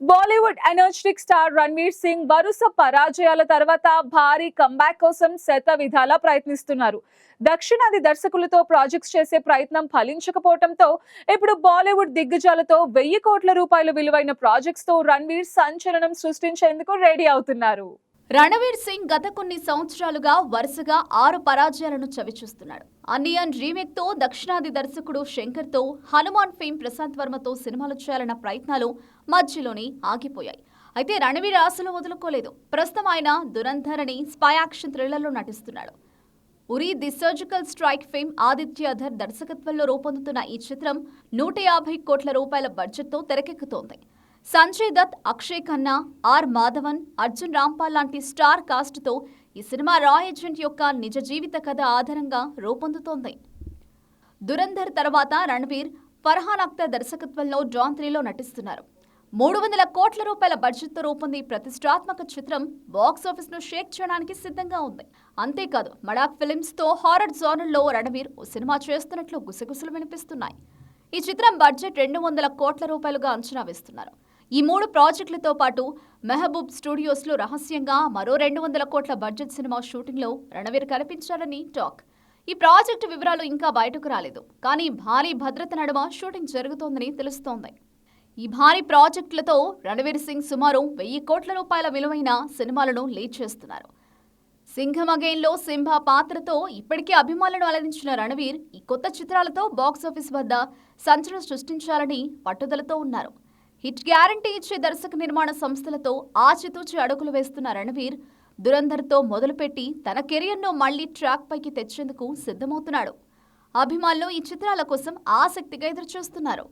Bollywood energetic star Ranveer Singh వరుస పరాజయాల తర్వాత భారీ కంబ్యాక్ కోసం శత విధాలా ప్రయత్నిస్తున్నారు. దక్షిణాది దర్శకులతో ప్రాజెక్ట్స్ చేసే ప్రయత్నం ఫలించకపోవడంతో ఇప్పుడు బాలీవుడ్ దిగ్గజాలతో వెయ్యి కోట్ల రూపాయల విలువైన ప్రాజెక్ట్స్తో రణ్వీర్ సంచలనం సృష్టించేందుకు రెడీ అవుతున్నారు. రణవీర్ సింగ్ గత కొన్ని సంవత్సరాలుగా వరుసగా ఆరు పరాజయాలను చవిచూస్తున్నాడు. అన్నియన్ రీమేక్తో దక్షిణాది దర్శకుడు శంకర్తో హనుమాన్ ఫేమ్ ప్రశాంత్ వర్మతో సినిమాలు చేయాలన్న ప్రయత్నాలు మధ్యలోనే ఆగిపోయాయి. అయితే రణవీర్ ఆశలు వదులుకోలేదు. ప్రస్తుతం ఆయన దురంధర్ అని స్పై యాక్షన్ థ్రిల్లర్లో నటిస్తున్నాడు. Uri the surgical strike fame Aditya Dhar దర్శకత్వంలో రూపొందుతున్న ఈ చిత్రం నూట యాభై కోట్ల రూపాయల బడ్జెట్తో తెరకెక్కుతోంది. సంజయ్ దత్ అక్షయ్ ఖన్నా ఆర్ మాధవన్ అర్జున్ రాంపాల్ లాంటి స్టార్ కాస్ట్తో ఈ సినిమా రా ఏజెంట్ యొక్క నిజ జీవిత కథ ఆధారంగా రూపొందుతోంది. దురంధర్ తర్వాత రణవీర్ ఫర్హాన్ అఖ్తర్ దర్శకత్వంలో జాన్ త్రీలో నటిస్తున్నారు. మూడు వందల కోట్ల రూపాయల బడ్జెట్తో రూపొంది ప్రతిష్టాత్మక చిత్రం బాక్స్ షేక్ చేయడానికి సిద్ధంగా ఉంది. అంతేకాదు మడాక్ ఫిలిమ్స్తో హారర్ జోనర్లో రణవీర్ ఓ సినిమా చేస్తున్నట్లు గుసగుసలు వినిపిస్తున్నాయి. ఈ చిత్రం బడ్జెట్ రెండు వందల కోట్ల రూపాయలుగా అంచనా వేస్తున్నారు. ఈ మూడు ప్రాజెక్టులతో పాటు మెహబూబ్ స్టూడియోస్లో రహస్యంగా మరో రెండు వందల కోట్ల బడ్జెట్ సినిమా షూటింగ్లో రణవీర్ కనిపించారని టాక్. ఈ ప్రాజెక్టు వివరాలు ఇంకా బయటకు రాలేదు. కానీ భారీ భద్రత నడుమ షూటింగ్ జరుగుతోందని తెలుస్తోంది. ఈ భారీ ప్రాజెక్టులతో రణవీర్ సింగ్ సుమారు వెయ్యి కోట్ల రూపాయల విలువైన సినిమాలను లీడ్ చేస్తున్నారు. సింఘం అగైన్లో సింహ పాత్రతో ఇప్పటికే అభిమానులను అలరించిన రణవీర్ ఈ కొత్త చిత్రాలతో బాక్సాఫీస్ వద్ద సంచలనం సృష్టించాలని పట్టుదలతో ఉన్నారు. హిట్ గ్యారంటీ ఇచ్చే దర్శక నిర్మాణ సంస్థలతో ఆచితూచి అడుగులు వేస్తున్న రణవీర్ దురంధర్తో మొదలుపెట్టి తన కెరియర్ను మళ్ళీ ట్రాక్ పైకి తెచ్చేందుకు సిద్ధమవుతున్నాడు. అభిమానులు ఈ చిత్రాల కోసం ఆసక్తిగా ఎదురుచూస్తున్నారు.